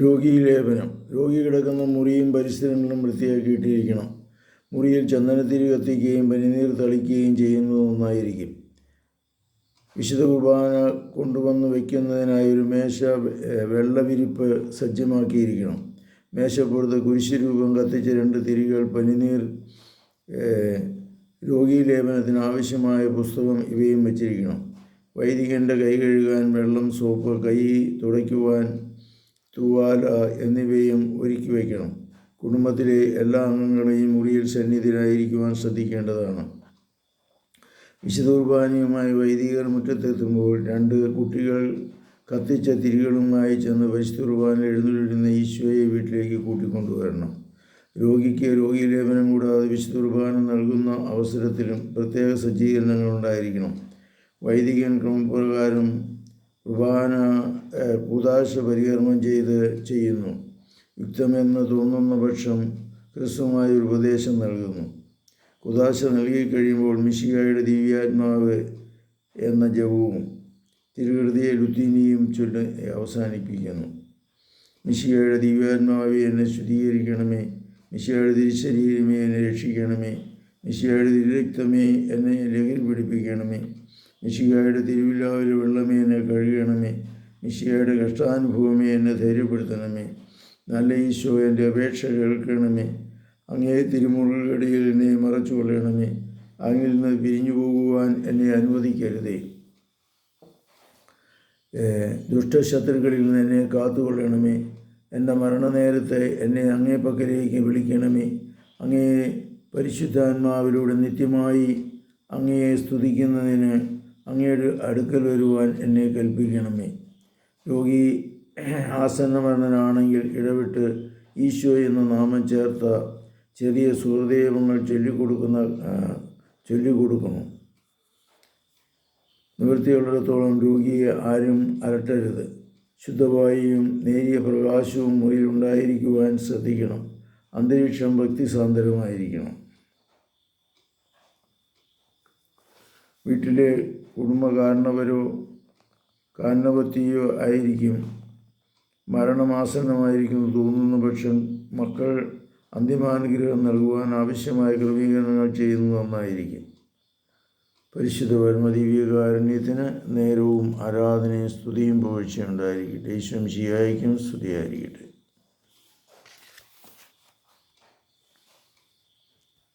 രോഗീ ലേപനം. രോഗി കിടക്കുന്ന മുറിയും പരിസരങ്ങളും വൃത്തിയാക്കിയിട്ടിരിക്കണം. മുറിയിൽ ചന്ദനത്തിരി കത്തിക്കുകയും പനിനീർ തളിക്കുകയും ചെയ്യുന്നത് നന്നായിരിക്കും. വിശുദ്ധ കുർബാന കൊണ്ടുവന്ന് വയ്ക്കുന്നതിനായി ഒരു മേശ വെള്ളവിരിപ്പ് സജ്ജമാക്കിയിരിക്കണം. മേശപ്പുറത്ത് കുരിശ് രൂപം കത്തിച്ച രണ്ട് തിരികൾ പനിനീർ രോഗീ ലേപനത്തിന് ആവശ്യമായ പുസ്തകം ഇവയും വച്ചിരിക്കണം. വൈദികന്റെ കൈ കഴുകാൻ വെള്ളം സോപ്പ് കൈ തുടയ്ക്കുവാൻ തൂവാല എന്നിവയും ഒരുക്കി വയ്ക്കണം. കുടുംബത്തിലെ എല്ലാ അംഗങ്ങളെയും മുറിയിൽ സന്നിധിയിലായിരിക്കുവാൻ ശ്രദ്ധിക്കേണ്ടതാണ്. വിശുദ്ധ കുർബാനയുമായി വൈദികർ മുറ്റത്തെത്തുമ്പോൾ രണ്ട് കുട്ടികൾ കത്തിച്ച തിരികളുമായി ചെന്ന് പരിശുദ്ധ കുർബാന എഴുന്നള്ളിടുന്ന ഈശോയെ വീട്ടിലേക്ക് കൂട്ടിക്കൊണ്ടുവരണം. രോഗിക്ക് രോഗീലേപനം കൂടാതെ വിശുദ്ധ കുർബാന നൽകുന്ന അവസരത്തിലും പ്രത്യേക സജ്ജീകരണങ്ങൾ ഉണ്ടായിരിക്കണം. വൈദികൻ ക്രമപ്രകാരം കുർബാന കൂതാശ പരികർമ്മം ചെയ്ത് ചെയ്യുന്നു. യുക്തമെന്ന് തോന്നുന്ന പക്ഷം ക്രിസ്തുമായ ഒരു ഉപദേശം നൽകുന്നു. കുദാശ നൽകിക്കഴിയുമ്പോൾ മിശികായുടെ ദിവ്യാത്മാവ് എന്ന ജപവും തിരുകൃതിയെ ലുത്തീനിയും ചൊല്ലി അവസാനിപ്പിക്കുന്നു. മിശികായുടെ ദിവ്യാത്മാവെ എന്നെ ശുദ്ധീകരിക്കണമേ മിശിഹായുടെ തിരിശരീരമേ എന്നെ രക്ഷിക്കണമേ മിശിഹായുടെ തിരുരക്തമേ എന്നെ ലഹരി പിടിപ്പിക്കണമേ മിശിഹായുടെ തിരുവില്ലാവിലെ വെള്ളമേ എന്നെ കഴുകണമേ. മിശിഹായുടെ കഷ്ടാനുഭവമേ എന്നെ ധൈര്യപ്പെടുത്തണമേ. നല്ല ഈശോ എന്റെ അപേക്ഷ കേൾക്കണമേ. അങ്ങേ തിരുമുറുകടിയിൽ എന്നെ മറച്ചു കൊള്ളണമേ അങ്ങിൽ നിന്ന് പിരിഞ്ഞു പോകുവാൻ എന്നെ അനുവദിക്കരുതേ. ദുഷ്ടശത്രുക്കളിൽ നിന്ന് എന്നെ കാത്തുകൊള്ളണമേ. എന്റെ മരണനേരത്തെ എന്നെ അങ്ങേ പക്കലേക്ക് വിളിക്കണമേ. അങ്ങേ പരിശുദ്ധാത്മാവിലൂടെ നിത്യമായി അങ്ങയെ സ്തുതിക്കുന്നതിന് അങ്ങയുടെ അടുക്കൽ വരുവാൻ എന്നെ കൽപ്പിക്കണമേ. രോഗി ആസന്നമരണനാണെങ്കിൽ ഇടവിട്ട് ഈശോ എന്ന നാമം ചേർത്ത ചെറിയ സുഹൃദേവങ്ങൾ ചൊല്ലിക്കൊടുക്കുന്ന ചൊല്ലിക്കൊടുക്കണം. നിവൃത്തിയുള്ളിടത്തോളം രോഗിയെ ആരും അലട്ടരുത്. ശുദ്ധവായുവും നേരിയ പ്രകാശവും മുറിയിൽ ഉണ്ടായിരിക്കുവാൻ ശ്രദ്ധിക്കണം. അന്തരീക്ഷം ഭക്തിസാന്ദ്രമായിരിക്കണം. വീട്ടിലെ കുടുംബകാരണവരോ കാരണവത്തിയോ ആയിരിക്കും. മരണമാസന്നമായിരിക്കുന്നു തോന്നുന്ന പക്ഷം മക്കൾ അന്തിമാനുഗ്രഹം നൽകുവാൻ ആവശ്യമായ ക്രമീകരണങ്ങൾ ചെയ്യുന്നത് നന്നായിരിക്കും. പരിശുദ്ധ പരമദിവ്യകാരുണ്യത്തിന് നേരവും ആരാധനയും സ്തുതിയും പോഴ്ചയുണ്ടായിരിക്കട്ടെ ഈശ്വം ശിയായിക്കും സ്തുതിയായിരിക്കട്ടെ.